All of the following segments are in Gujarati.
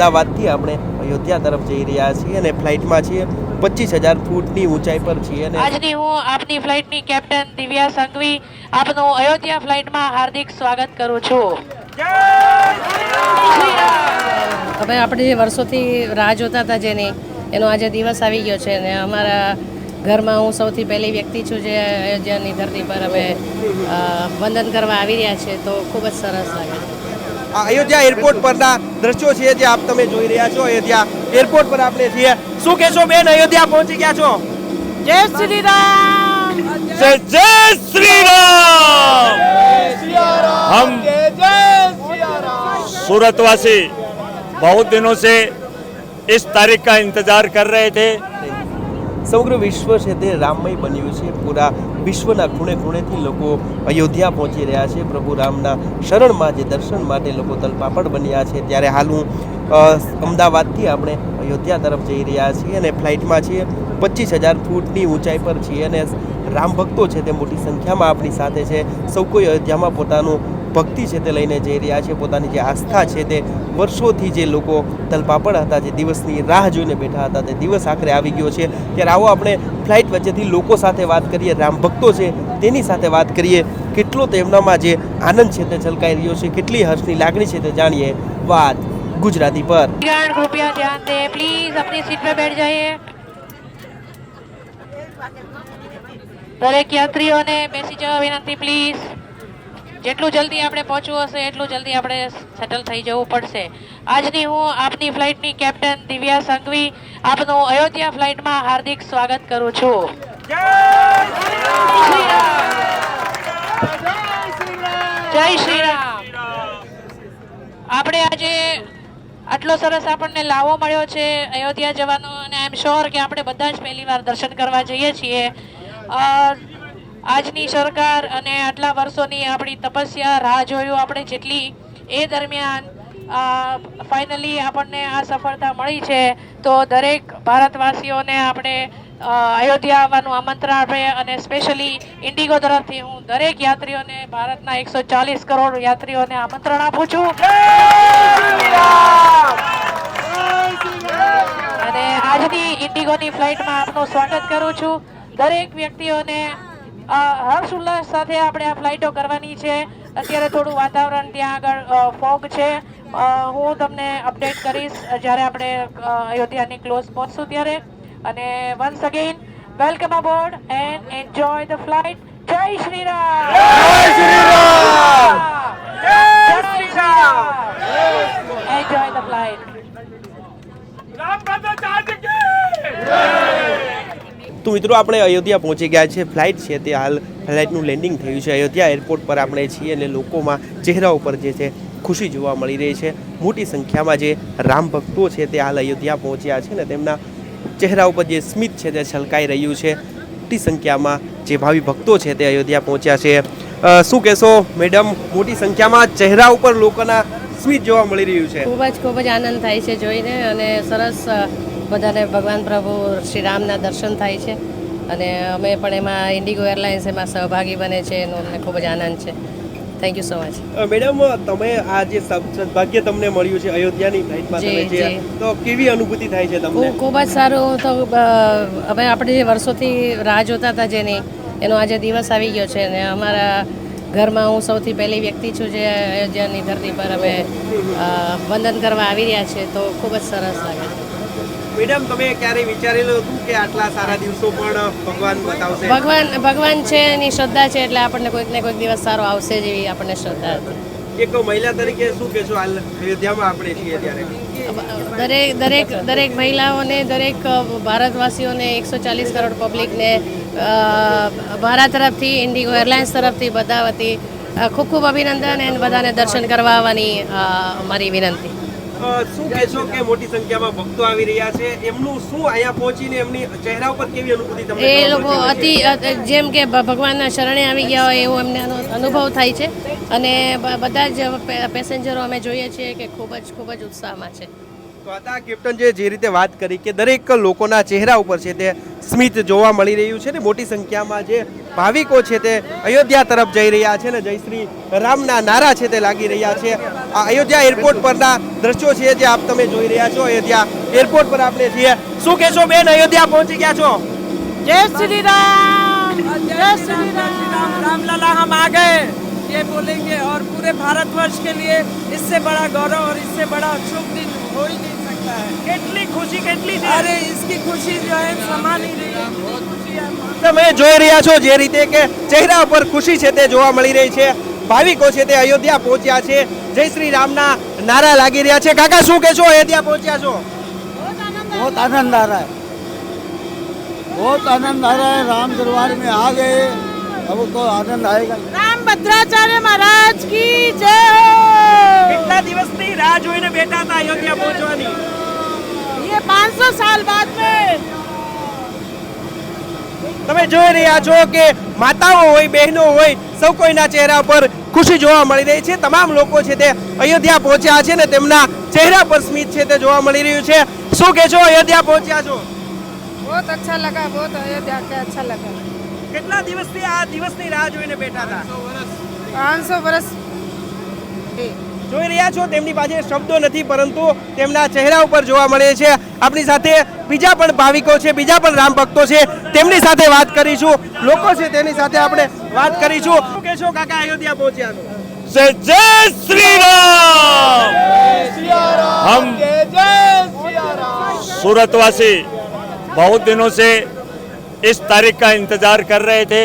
અમદાવાદથી આપણે અયોધ્યા તરફ જઈ રહ્યા છીએ અને ફ્લાઇટમાં છીએ. પચીસ હજાર ફૂટની ઊંચાઈ પર છીએ અને આજની હું આપની ફ્લાઇટની કેપ્ટન દિવ્યા સંઘવી આપનું અયોધ્યા ફ્લાઇટમાં હાર્દિક સ્વાગત કરું છું. હવે આપણે જે વર્ષોથી રાહ જોતા હતા જેની એનો આજે દિવસ આવી ગયો છે અને અમારા ઘરમાં હું સૌથી પહેલી વ્યક્તિ છું જે અયોધ્યાની ધરતી પર અમે વંદન કરવા આવી રહ્યા છે તો ખૂબ જ સરસ લાગે. છે અયોધ્યા એરપોર્ટ પરના દ્રશ્યો છે જે આપ તમે જોઈ રહ્યા છો અયોધ્યા એરપોર્ટ પર આપણે છીએ શું કહેશો બેન અયોધ્યા પહોંચી ગયા છો જય શ્રી રામ जय जय श्री राम हम सूरतवासी बहुत दिनों से इस तारीख का इंतजार कर रहे थे સમગ્ર વિશ્વ છે તે રામમય બન્યું છે. પૂરા વિશ્વના ખૂણે ખૂણેથી લોકો અયોધ્યા પહોંચી રહ્યા છે. પ્રભુ રામના શરણમાં જે દર્શન માટે લોકો તલપાપડ બન્યા છે. ત્યારે હાલ હું અમદાવાદથી આપણે અયોધ્યા તરફ જઈ રહ્યા છીએ અને ફ્લાઇટમાં છીએ. પચીસ હજાર ફૂટની ઊંચાઈ પર છીએ અને રામ ભક્તો છે તે મોટી સંખ્યામાં આપણી સાથે છે. સૌ કોઈ અયોધ્યામાં પોતાનું ભક્તિ છે તે લઈને જઈ રહ્યા છે. પોતાની જે આસ્થા છે તે વર્ષોથી જે લોકો તલપાપડ હતા, જે દિવસની રાહ જોઈને બેઠા હતા, તે દિવસ આખરે આવી ગયો છે. ત્યારે આવો આપણે ફ્લાઇટ વચ્ચેથી લોકો સાથે વાત કરીએ, રામ ભક્તો છે, તેની સાથે વાત કરીએ. કેટલો તેમનામાં જે આનંદ છે તે છલકાઈ રહ્યો છે, કેટલી હર્ષની લાગણી છે તે જાણીએ. વાત ગુજરાતી પર. દરેક યાત્રીઓને બેસી જવા વિનંતી પ્લીઝ જેટલું જલ્દી આપણે પહોંચવું હશે, એટલું જલ્દી આપણે સેટલ થઈ જવું પડશે. આજની હું આપની ફ્લાઇટની કેપ્ટન દિવ્યા સંઘવી, આપનું અયોધ્યા ફ્લાઇટમાં હાર્દિક સ્વાગત કરું છું. જય શ્રી રામ આપણે આજે આટલો સરસ આપણને લાવો મળ્યો છે અયોધ્યા જવાનો, અને આઈ એમ શ્યોર કે આપણે બધા જ પહેલી વાર દર્શન કરવા જઈએ છીએ. આજની સરકાર અને આટલા વર્ષોની આપણી તપસ્યા, રાહ જોયું આપણે જેટલી, એ દરમિયાન ફાઇનલી આપણને આ સફળતા મળી છે. તો દરેક ભારતવાસીઓને આપણે અયોધ્યા આવવાનું આમંત્રણ આપે અને સ્પેશિયલી ઇન્ડિગો તરફથી હું દરેક યાત્રીઓને, ભારતના એકસો ચાલીસ કરોડ યાત્રીઓને આમંત્રણ આપું છું. અને આજની ઇન્ડિગોની ફ્લાઇટમાં આપનું સ્વાગત કરું છું. દરેક વ્યક્તિઓને હર્ષ ઉલ્લાસ સાથે આપણે આ ફ્લાઇટો કરવાની છે. અત્યારે થોડું વાતાવરણ ત્યાં આગળ ફોગ છે. હું તમને અપડેટ કરીશ જ્યારે આપણે અયોધ્યાની ક્લોઝ પહોંચશું ત્યારે. અને once again welcome aboard and enjoy the flight Jai Shri Ram! Jai Shri Ram Jai Shri Ram enjoy the flight તો મિત્રો આપણે અયોધ્યા પહોંચી ગયા છે. ફ્લાઇટ છે તે હાલ ફ્લાઇટનું લેન્ડિંગ થયું છે. અયોધ્યા એરપોર્ટ પર આપણે છીએ અને લોકોમાં ચહેરા ઉપર જે છે ખુશી જોવા મળી રહી છે. મોટી સંખ્યામાં જે રામ ભક્તો છે તે હાલ અયોધ્યા પહોંચ્યા છે ને તેમના ચહેરા ઉપર જે સ્મિત છે તે છલકાઈ રહ્યું છે. મોટી સંખ્યામાં જે ભાવિ ભક્તો છે તે અયોધ્યા પહોંચ્યા છે. શું કહેશો મેડમ? મોટી સંખ્યામાં ચહેરા ઉપર લોકોના સ્મિત જોવા મળી રહ્યું છે. ખૂબ જ ખૂબ જ આનંદ થાય છે જોઈને અને સરસ બધાને ભગવાન પ્રભુ શ્રી રામના દર્શન થાય છે. અને અમે પણ એમાં ઇન્ડિગો એરલાઇન્સ એમાં સહભાગી બને છે એનો અમને ખૂબ જ આનંદ છે. Thank you so much madam તમે આ જે સદભાગ્ય તમને મળ્યું છે અયોધ્યાની ફ્લાઇટમાં તમે જે તો કેવી અનુભૂતિ થાય છે તમને? ખૂબ જ સારું. તો હવે આપણે જે વર્ષોથી રાહ જોતા હતા જેની એનો આજે દિવસ આવી ગયો છે અને અમારા ઘરમાં હું સૌથી પહેલી વ્યક્તિ છું જે અયોધ્યાની ધરતી પર અમે વંદન કરવા આવી રહ્યા છે તો ખૂબ જ સરસ લાગે છે. મેડમ તમે ક્યારે વિચારેલું હતું કે આટલા સારા દિવસો પણ ભગવાન બતાવશે? ભગવાન ભગવાન છે એની શ્રદ્ધા છે એટલે આપણને કોઈક ને કોઈક દિવસ સારો આવશે એવી આપણને શ્રદ્ધા હતી. એક મહિલા તરીકે શું કહેશો હાલ અયોધ્યામાં આપણે છીએ ત્યારે? દરેક દરેક દરેક મહિલાઓને દરેક ભારતવાસીઓને એકસો ચાલીસ કરોડ પબ્લિકને ભારત તરફથી ઇન્ડિગો એરલાઇન્સ તરફથી બધા વતી ખૂબ ખૂબ અભિનંદન અને બધાને દર્શન કરવા આવવાની મારી વિનંતી. શું કહેશો કે મોટી સંખ્યામાં ભક્તો આવી રહ્યા છે? એમનું શું અહીંયા પહોંચીને એમની ચહેરા ઉપર કેવી અનુભૂતિ તમને એ લોકો અતિ જેમ કે ભગવાનના શરણે આવી ગયા હોય એવો એમને અનુભવ થાય છે. અને બધા જ પેસેન્જરો અમે જોઈએ છીએ કે ખૂબ જ ખૂબ જ ઉત્સાહમાં છે? તો હતા કેપ્ટન જે જે રીતે વાત કરી કે દરેક લોકોના ચહેરા ઉપર છે તે સ્મિત જોવા મળી રહ્યું છે ને મોટી સંખ્યામાં જે ભાવિકો છે તે અયોધ્યા તરફ જઈ રહ્યા છે ને જય શ્રી રામના નારા છે તે લાગી રહ્યા છે આ અયોધ્યા એરપોર્ટ પરના દ્રશ્યો છે જે આપ તમે જોઈ રહ્યા છો અયોધ્યા એરપોર્ટ પર આપણે છીએ શું કહેશો બેન અયોધ્યા પહોંચી ગયા છો जय श्री राम जय श्री राम रामलला हम आ गए ये बोलेंगे और पूरे भारतवर्ष के लिए इससे बड़ा गौरव और इससे बड़ा शुभ दिन हो ही नहीं सकता है કેટલી ખુશી કેટલી છે अरे इसकी खुशी जो है समा नहीं रही है बहुत खुशी है તમે જોઈ રહ્યા છો જે રીતે કે ચહેરા પર ખુશી છે તે જોવા મળી રહી છે ભાવિકો છે તે અયોધ્યા પહોંચ્યા છે જય શ્રી રામના નારા લાગી રહ્યા છે કાકા શું કહેશો અયોધ્યા પહોંચ્યા છો बहुत आनंद आ रहा है बहुत आनंद आ रहा है राम दरबार में आ गए अब तो आनंद आएगा ही। राम भद्राचार्य महाराज की जय કેટલા દિવસની રાહ જોઈને બેઠા હતા અયોધ્યા પહોંચવાની ये 500 साल बाद में તમે જોઈ રહ્યા છો કે માતાઓ હોય બહેનો હોય સૌ કોઈના ચહેરા પર ખુશી જોવા મળી રહી છે. તમામ લોકો છે તે અયોધ્યા પહોંચ્યા છે ને તેમના ચહેરા પર સ્મિત છે તે જોવા મળી રહ્યું છે. શું કે છો અયોધ્યા પહોંચ્યા છો? બહુત અચ્છા લગા બહુત અયોધ્યા કે અચ્છા લગા. કેટલા દિવસથી આ દિવસની રાહ જોઈને બેઠા હતા? 500 વર્ષ 500 વર્ષ. જોઈ રહ્યા છો તેમની પાસે શબ્દો નથી પરંતુ તેમના ચહેરા ઉપર જોવા મળે છે આપણી સાથે બીજા પણ ભાવિકો છે બીજા પણ રામ ભક્તો છે તેમની સાથે વાત કરીશું લોકો છે તેની સાથે આપણે વાત કરીશું શું કહેશો કાકા અયોધ્યા પહોંચ્યા છો से जय श्री राम हम सूरतवासी बहुत दिनों से इस तारीख का इंतजार कर रहे थे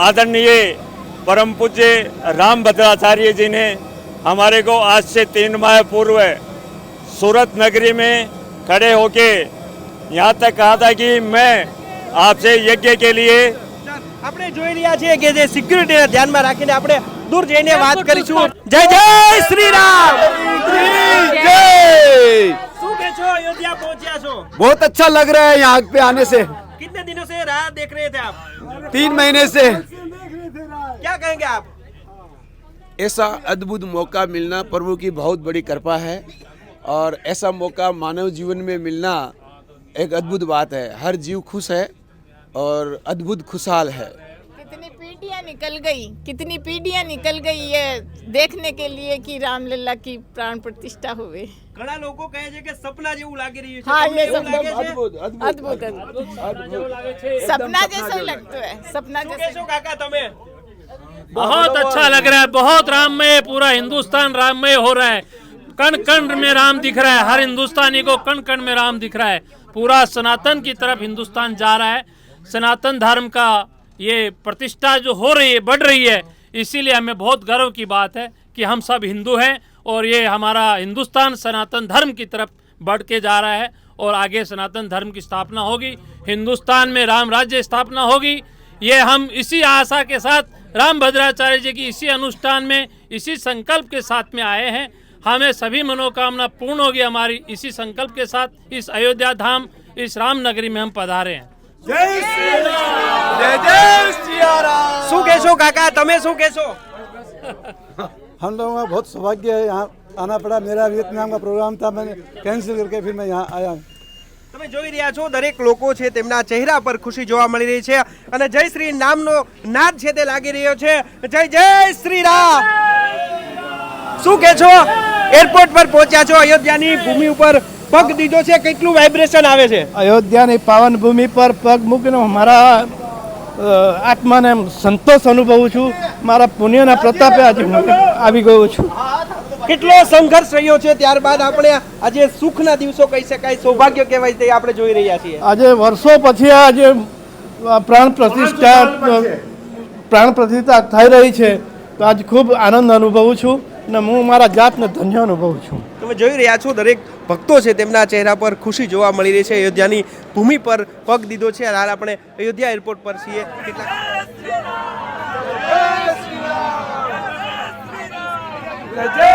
आदरणीय परम पूज्य राम भद्राचार्य जी ने हमारे को आज से तीन माह पूर्व सूरत नगरी में खड़े होके यहाँ तक कहा था कि मैं आपसे यज्ञ के लिए આપણે જોઈ રહ્યા છીએ કે જે સિક્યુરિટીને ધ્યાનમાં રાખીને આપણે દૂર જઈને વાત કરીશું જય જય શ્રી રામ શું કહે છો અયોધ્યા પહોંચ્યા છો बहुत अच्छा लग रहा है यहाँ पे आने से कितने दिनों से राह देख रहे थे आप तीन महीने से क्या कहेंगे आप ऐसा अद्भुत मौका मिलना प्रभु की बहुत बड़ी कृपा है और ऐसा मौका मानव जीवन में मिलना एक अद्भुत बात है हर जीव खुश है और अद्भुत खुशहाल है कितनी पीढ़ियां निकल गई कितनी पीढ़ियां निकल गई ये देखने के लिए कि रामलला की प्राण प्रतिष्ठा हुए ઘણા લોકો કહે છે કે સપના જેવું લાગી રહ્યું છે હા, તમને એ એવું સપના લાગે છે अद्भुत अद्भुत अद्भुत सपना जैसा ही लगता है सपना શું जैसा કહેશો કાકા તમે बहुत अच्छा लग रहा है बहुत राममय पूरा हिंदुस्तान राममय हो रहा है। कण कण में राम दिख रहा है हर हिंदुस्तानी को कण कण में राम दिख रहा है। पूरा सनातन की तरफ़ हिंदुस्तान जा रहा है। सनातन धर्म का ये प्रतिष्ठा जो हो रही है बढ़ रही है इसीलिए हमें बहुत गर्व की बात है कि हम सब हिंदू हैं और ये हमारा हिंदुस्तान सनातन धर्म की तरफ़ बढ़ के जा रहा है और आगे सनातन धर्म की स्थापना होगी। हिंदुस्तान में राम राज्य स्थापना होगी। ये हम इसी आशा के साथ राम भद्राचार्य जी की इसी अनुष्ठान में इसी संकल्प के साथ में आए हैं हमें सभी मनोकामना पूर्ण होगी हमारी इसी संकल्प के साथ इस अयोध्या धाम इस राम नगरी में हम पधारे हैं શું કહેશો કાકા તમે શું કહેશો हम लोगों का बहुत सौभाग्य है यहाँ आना पड़ा मेरा वियतनाम का प्रोग्राम था मैंने कैंसिल करके फिर मैं यहाँ आया हूँ તમે જોઈ રહ્યા છો, દરેક લોકો છે તેમના ચહેરા પર ખુશી જોવા મળી રહી છે અને જય શ્રી નામનો નાદ છે તે લાગી રહ્યો છે. જય જય શ્રી રામ! શું કે છો? એરપોર્ટ પર પહોંચ્યા છો, અયોધ્યાની ભૂમિ ઉપર પગ દીધો છે, કેટલું વાઇબ્રેશન આવે છે? અયોધ્યાની પાવન ભૂમિ પર પગ મૂકીને મારા આત્માને સંતોષ અનુભવું છું. મારા પુણ્યના પ્રતાપે આજે આવી ગયો છું. કેટલો સંઘર્ષ રહ્યો છે ત્યારબાદ આપણે આજે સુખના દિવસો કહી શકાય સૌભાગ્ય કહેવાય તે આપણે જોઈ રહ્યા છીએ. આજે વર્ષો પછી આજે પ્રાણ પ્રતિષ્ઠા પ્રાણ પ્રતિષ્ઠા થઈ રહી છે તો આજ ખૂબ આનંદ અનુભવું છું અને હું મારા જાતને ધન્ય અનુભવું છું. તમે જોઈ રહ્યા છો દરેક ભક્તો છે તેમના ચહેરા પર ખુશી જોવા મળી રહી છે. અયોધ્યાની ભૂમિ પર પગ દીધો છે. હાલ આપણે અયોધ્યા એરપોર્ટ પર છીએ. રામ!